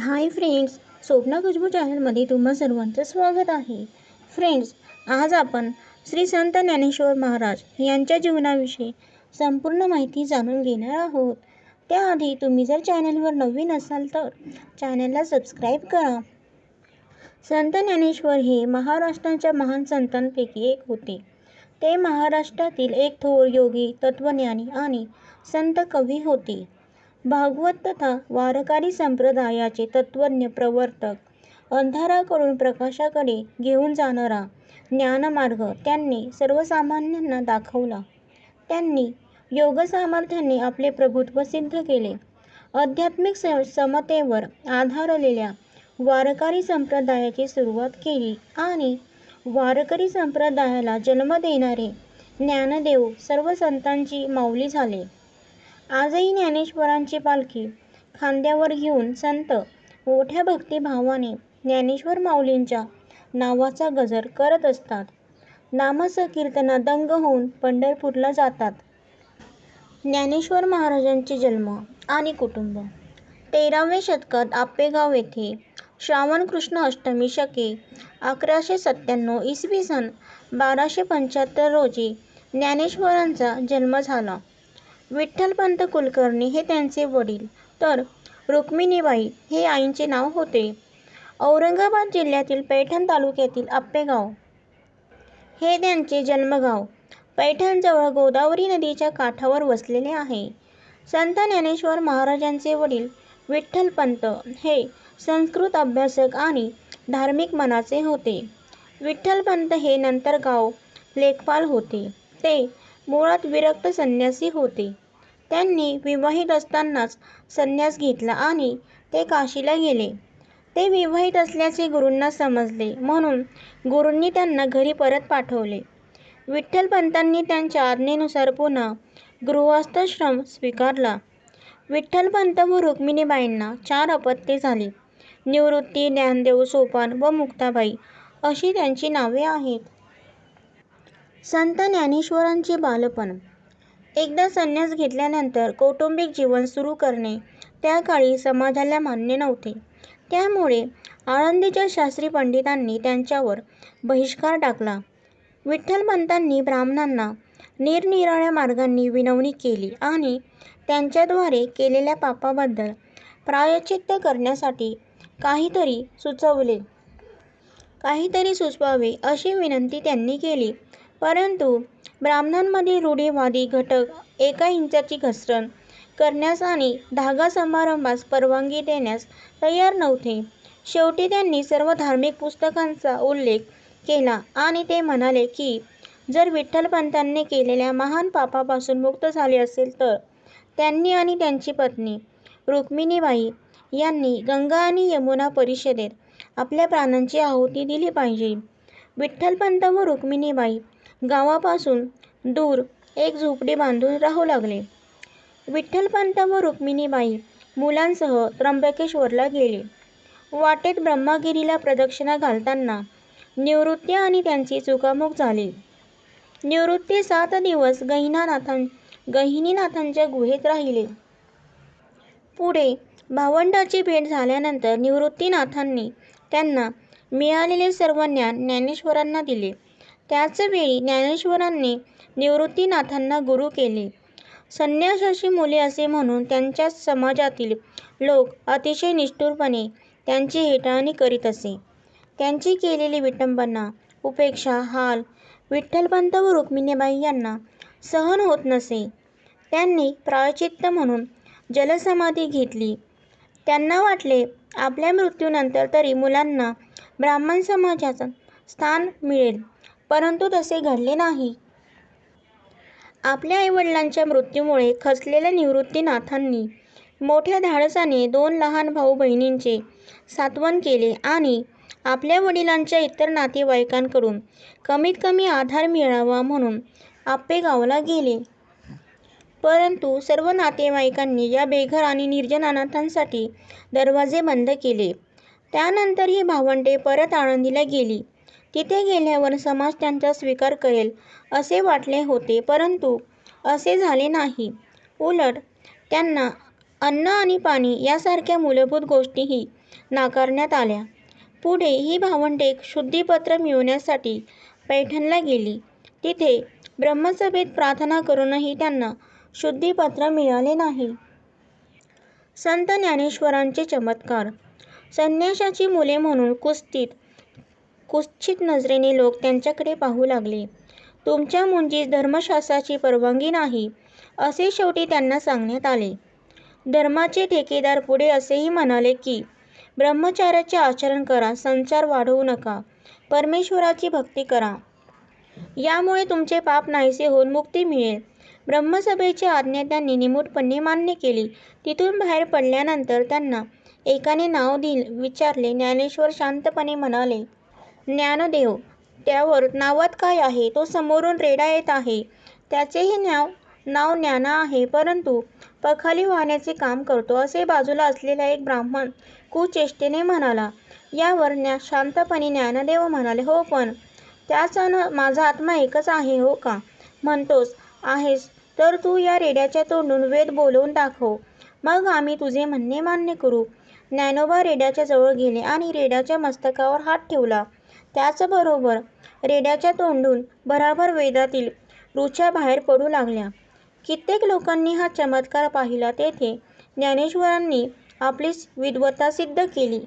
Hi friends Swapna Khushboo चॅनलमध्ये तुम्हा सर्वांचं स्वागत आहे. फ्रेंड्स आज आपण श्री संत ज्ञानेश्वर महाराज यांच्या जीवनाविषयी संपूर्ण माहिती जाणून घेणार आहोत. त्याआधी तुम्ही जर चॅनलवर नवीन असाल तर चॅनलला सबस्क्राईब करा. संत ज्ञानेश्वर हे महाराष्ट्राच्या महान संतांपैकी एक होते. ते महाराष्ट्रातील एक थोर योगी तत्त्वज्ञानी आणि संत कवी होते. भागवत तथा वारकरी संप्रदायाचे तत्त्वज्ञ प्रवर्तक अंधाराकडून प्रकाशाकडे घेऊन जाणारा ज्ञानमार्ग त्यांनी सर्वसामान्यांना दाखवला. त्यांनी योगसामर्थ्याने आपले प्रभुत्व सिद्ध केले. आध्यात्मिक स समतेवर आधारलेल्या वारकरी संप्रदायाची सुरुवात केली आणि वारकरी संप्रदायाला जन्म देणारे ज्ञानदेव सर्व संतांची माऊली झाले. आजही ज्ञानेश्वरांची पालखी खांद्यावर घेऊन संत मोठ्या भक्तिभावाने ज्ञानेश्वर माऊलींच्या नावाचा गजर करत असतात. नामसंकीर्तनात दंग होऊन पंढरपूरला जातात. ज्ञानेश्वर महाराजांचे जन्म आणि कुटुंब. तेराव्या शतकात आपेगाव येथे श्रावण कृष्ण अष्टमी शके अकराशे सत्त्याण्णव इसवी सन बाराशे पंच्याहत्तर रोजी ज्ञानेश्वरांचा जन्म झाला. विठ्ठलपंत कुलकर्णी हे त्यांचे वडील. तर रुक्मिणीबाई हे आईंचे नाव होते. औरंगाबाद जिल्ह्यातील पैठण तालुक्यातील आप्पेगाव हे त्यांचे जन्मगाव. पैठणजवळ गोदावरी नदीच्या काठावर वसलेले आहे. संत ज्ञानेश्वर महाराजांचे वडील विठ्ठलपंत हे संस्कृत अभ्यासक आणि धार्मिक मनाचे होते. विठ्ठलपंत हे नंतर गाव लेखपाल होते. ते मुळात विरक्त संन्यासी होते. त्यांनी विवाहित असतानाच संन्यास घेतला आणि ते काशीला गेले. ते विवाहित असल्याचे गुरूंना समजले म्हणून गुरूंनी त्यांना घरी परत पाठवले. विठ्ठलपंतांनी त्यांच्या आज्ञेनुसार पुन्हा गृहस्थाश्रम स्वीकारला. विठ्ठलपंत व रुक्मिणीबाईंना चार अपत्ये झाली. निवृत्ती ज्ञानदेव सोपान व मुक्ताबाई अशी त्यांची नावे आहेत. संत ज्ञानेश्वरांचे बालपण. एकदा संन्यास घेतल्यानंतर कौटुंबिक जीवन सुरू करणे त्या काळी समाजाला मान्य नव्हते. त्यामुळे आळंदीच्या शास्त्री पंडितांनी त्यांच्यावर बहिष्कार टाकला. विठ्ठलपंतांनी ब्राह्मणांना निरनिराळ्या मार्गांनी विनवणी केली आणि त्यांच्याद्वारे केलेल्या पापाबद्दल प्रायश्चित्त करण्यासाठी काहीतरी सुचवले. काहीतरी सुचवावे अशी विनंती त्यांनी केली. परंतु ब्राह्मणांमधील रूढीवादी घटक एका इंचाची घसरण करण्यास आणि धागा समारंभास परवानगी देण्यास तयार नव्हते. शेवटी त्यांनी सर्व धार्मिक पुस्तकांचा उल्लेख केला आणि ते म्हणाले की जर विठ्ठलपंतांनी केलेल्या महान पापापासून मुक्त झाले असेल तर त्यांनी आणि त्यांची पत्नी रुक्मिणीबाई यांनी गंगा आणि यमुना परिषदेत आपल्या प्राणांची आहुती दिली पाहिजे. विठ्ठलपंत व रुक्मिणीबाई गावापासून दूर एक झोपडी बांधून राहू लागले. विठ्ठलपंत व रुक्मिणीबाई मुलांसह त्र्यंबकेश्वरला गेले. वाटेत ब्रह्मगिरीला प्रदक्षिणा घालताना निवृत्ती आणि त्यांची चुकामुक झाली. निवृत्ती सात दिवस गहिनानाथां गहिनीनाथांच्या गुहेत राहिले. पुढे भावंडाची भेट झाल्यानंतर निवृत्तीनाथांनी त्यांना मिळालेले सर्व ज्ञान ज्ञानेश्वरांना दिले. त्याच वेळी ज्ञानेश्वरांनी निवृत्तीनाथांना गुरु केले. संन्यासाची मुले असे म्हणून त्यांच्या समाजातील लोक अतिशय निष्ठुरपणे त्यांची हेटाळणी करीत असे. त्यांची केलेली विटंबना उपेक्षा हाल विठ्ठलपंत व रुक्मिणीबाई यांना सहन होत नसे. त्यांनी प्रायश्चित्त म्हणून जलसमाधी घेतली. त्यांना वाटले आपल्या मृत्यूनंतर तरी मुलांना ब्राह्मण समाजात स्थान मिळेल. परंतु तसे घडले नाही. आपल्या आईवडिलांच्या मृत्यूमुळे खचलेल्या निवृत्तीनाथांनी मोठ्या धाडसाने दोन लहान भाऊ बहिणींचे सांत्वन केले आणि आपल्या वडिलांच्या इतर नातेवाईकांकडून कमीत कमी आधार मिळावा म्हणून आप्पेगावला गेले. परंतु सर्व नातेवाईकांनी या बेघर आणि निर्जन अनाथांसाठी दरवाजे बंद केले. त्यानंतर ही भावंडे परत आळंदीला गेली. तिथे गेल्यावर समाज त्यांचा स्वीकार करेल असे वाटले होते परंतु असे झाले नाही उलट त्यांना अन्न आणि पाणी यासारख्या मूलभूत गोष्टीही नाकारण्यात आल्या. पुढे ही भावंडे शुद्धीपत्र मिळवण्यासाठी पैठणला गेली. तिथे ब्रह्मसभेत प्रार्थना करूनही त्यांना शुद्धीपत्र मिळाले नाही. संत ज्ञानेश्वरांचे चमत्कार संन्याशाची मुले म्हणून कुस्तीत कुत्सित नजरेने लोक त्यांच्याकडे पाहू लागले. तुमच्या मुंजीस धर्मशास्त्राची परवानगी नाही, असे शेवटी त्यांना सांगण्यात आले. धर्माचे ठेकेदार पुढे असेही म्हणाले की, ब्रह्मचाराचे आचरण करा, संसार वाढवू नका, परमेश्वराची भक्ती करा. यामुळे तुमचे पाप नाहीसे होऊन मुक्ती मिळेल. ब्रह्मसभेची आज्ञा त्यांनी निमूटपणे मान्य केली. तिथून बाहेर पडल्यानंतर त्यांना एकाने नाव दिल विचारले. ज्ञानेश्वर शांतपणे म्हणाले, ज्ञानदेव. त्यावर नावात काय आहे? तो समोरून रेडा येत आहे. त्याचेही नाव नाव ज्ञाना आहे, परंतु पखाली वाहण्याचे काम करतो, असे बाजूला असलेला एक ब्राह्मण कुचेष्टेने म्हणाला. यावर शांतपणे ज्ञानदेव म्हणाले, हो, पण त्याचा न माझा आत्मा एकच आहे, हो का? म्हणतोस आहेस तर तू या रेड्याच्या तोंडून वेद बोलवून दाखव, मग आम्ही तुझे म्हणणे मान्य करू. ज्ञानोबा रेड्याच्या जवळ गेले आणि रेड्याच्या मस्तकावर हात ठेवला. त्याचबरोबर रेड्याच्या तोंडून भराभर वेदातील ऋचा बाहेर पडू लागल्या. कित्येक लोकांनी हा चमत्कार पाहिला. तेथे ज्ञानेश्वरांनी आपली विद्वत्ता सिद्ध केली.